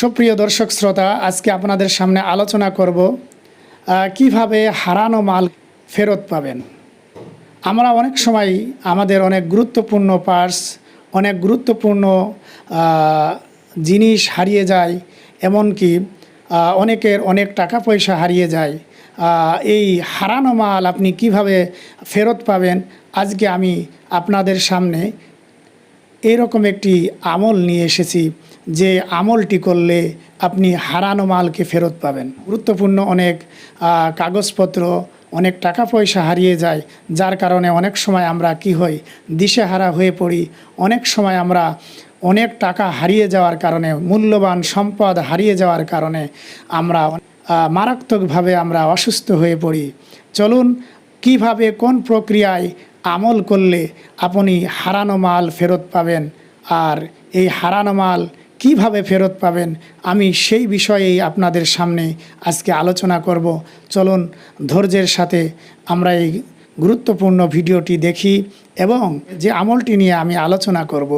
সুপ্রিয় দর্শক শ্রোতা, আজকে আপনাদের সামনে আলোচনা করব কীভাবে হারানো মাল ফেরত পাবেন। আমরা অনেক সময় আমাদের অনেক গুরুত্বপূর্ণ পার্স অনেক গুরুত্বপূর্ণ জিনিস হারিয়ে যায়, এমনকি অনেকের অনেক টাকা পয়সা হারিয়ে যায়। এই হারানো মাল আপনি কীভাবে ফেরত পাবেন, আজকে আমি আপনাদের সামনে এরকম একটি আমল নিয়ে এসেছি যে আমলটি করলে আপনি হারানো মালকে ফেরত পাবেন। গুরুত্বপূর্ণ অনেক কাগজপত্র, অনেক টাকা পয়সা হারিয়ে যায়, যার কারণে অনেক সময় আমরা কি হই, দিশেহারা হয়ে পড়ি। অনেক সময় আমরা অনেক টাকা হারিয়ে যাওয়ার কারণে, মূল্যবান সম্পদ হারিয়ে যাওয়ার কারণে আমরা মারাত্মকভাবে আমরা অসুস্থ হয়ে পড়ি। চলুন কীভাবে কোন প্রক্রিয়ায় আমল করলে আপনি হারানো মাল ফেরত পাবেন? আর এই হারানো মাল কীভাবে ফেরত পাবেন? আমি সেই বিষয়েই আপনাদের সামনে আজকে আলোচনা করব। চলুন, ধৈর্যের সাথে আমরা এই গুরুত্বপূর্ণ ভিডিওটি দেখি এবং যে আমলটি নিয়ে আমি আলোচনা করব,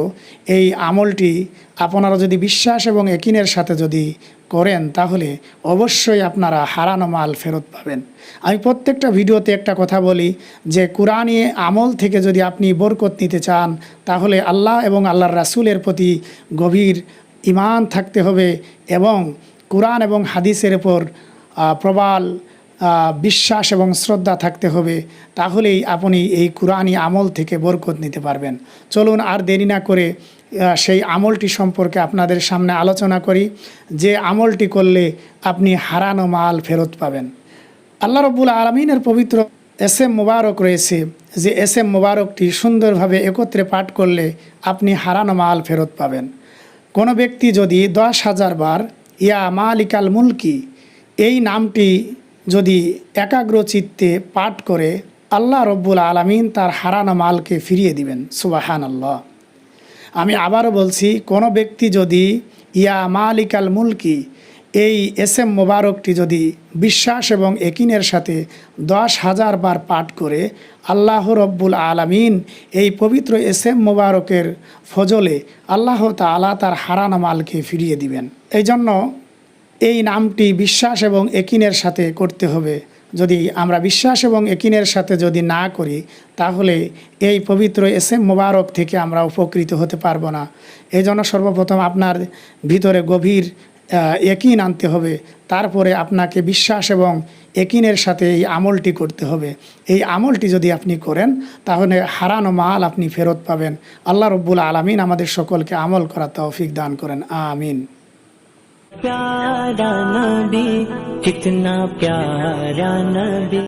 এই আমলটি আপনারা যদি বিশ্বাস এবং একিনের সাথে যদি করেন, তাহলে অবশ্যই আপনারা হারানো মাল ফেরত পাবেন। আমি প্রত্যেকটা ভিডিওতে একটা কথা বলি যে, কোরআনী আমল থেকে যদি আপনি বরকত নিতে চান, তাহলে আল্লাহ এবং আল্লাহর রাসূলের প্রতি গভীর ইমান থাকতে হবে এবং কোরআন এবং হাদিসের উপর প্রবাল বিশ্বাস এবং শ্রদ্ধা থাকতে হবে, তাহলেই আপনি এই কোরআনী আমল থেকে বরকত নিতে পারবেন। চলুন আর দেরি না করে সেই আমলটি সম্পর্কে আপনাদের সামনে আলোচনা করি। যে আমলটি করলে আপনি হারানো মাল ফেরত পাবেন। আল্লাহ রব্বুল আলমিনের পবিত্র এস এম মোবারক রয়েছে, যে এস এম মোবারকটি সুন্দরভাবে একত্রে পাঠ করলে আপনি হারানো মাল ফেরত পাবেন। কোনো ব্যক্তি যদি দশ হাজার বার, ইয়া মালিকাল মুলকি এই নামটি যদি একাগ্র চিত্তে পাঠ করে, আল্লাহ রব্বুল আলমিন তার হারানো মালকে ফিরিয়ে দিবেন। সুবাহান আল্লাহ আমি আবারও বলছি, কোনো ব্যক্তি যদি, ইয়া মালিকাল মুলকি, এই এস এম মোবারকটি যদি বিশ্বাস এবং একিনের সাথে দশ হাজার বার পাঠ করে, আল্লাহ রব্বুল আলামিন এই পবিত্র এস এম মোবারকের ফজলে আল্লাহ তালা তার হারানো মালকে ফিরিয়ে দিবেন। এই জন্য এই নামটি বিশ্বাস এবং একিনের সাথে করতে হবে। যদি আমরা বিশ্বাস এবং একিনের সাথে যদি না করি, তাহলে এই পবিত্র এস এম মোবারক থেকে আমরা উপকৃত হতে পারব না। এই জন্য সর্বপ্রথম আপনার ভিতরে গভীর একিন আনতে হবে। তারপরে আপনাকে বিশ্বাস এবং একিনের সাথে এই আমলটি করতে হবে। এই আমলটি যদি আপনি করেন, তাহলে হারানো মাল আপনি ফেরত পাবেন। আল্লাহ রব্বুল আলমিন আমাদের সকলকে আমল করার তৌফিক দান করেন। আমিন। پیارا نبی کتنا پیارا نبی۔